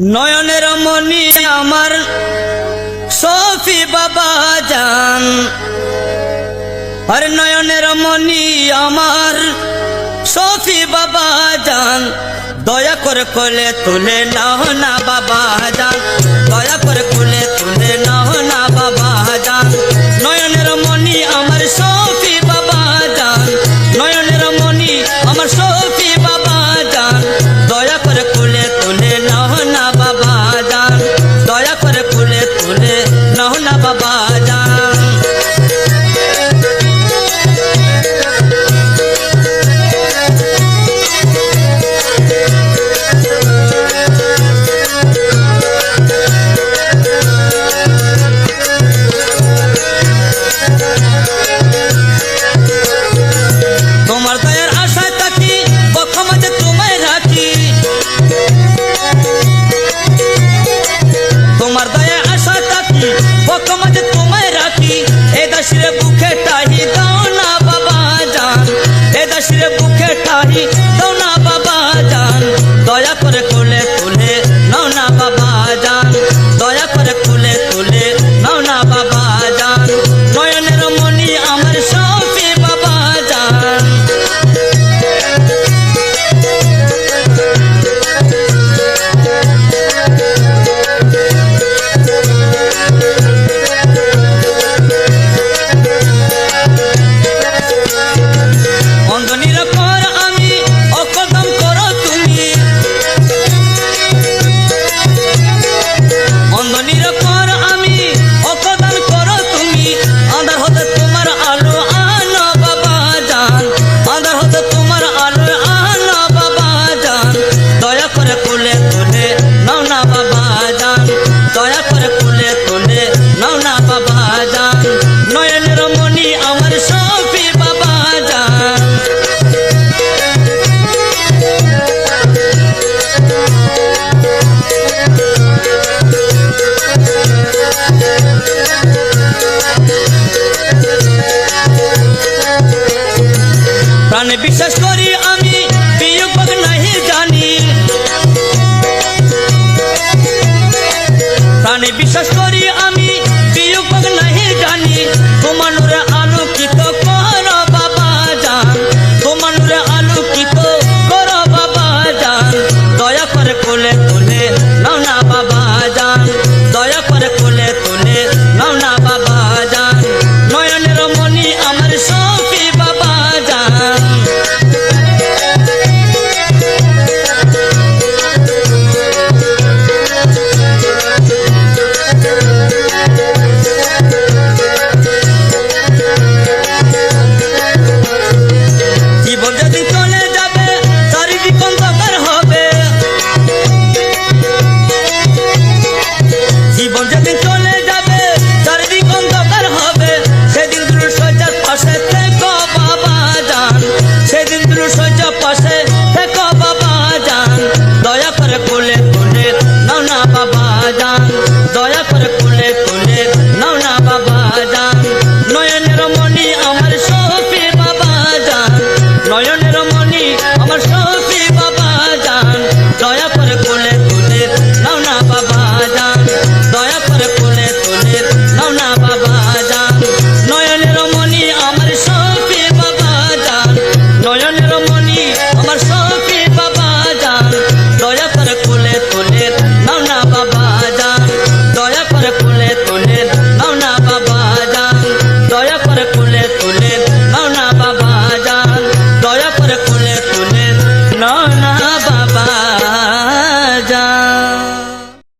নয়নের মনি আমার সফি বাবা যান আর নয়নের মনি আমার সফি বাবা যান দয়া করে কলে তুলে নাহ না বাবা। গানে বিশ্বাস করি আমি বিয়োগ নাহি জানি। প্রাণে বিশ্বাস করি আমি বিয়োগ নাহি জানি। बाबा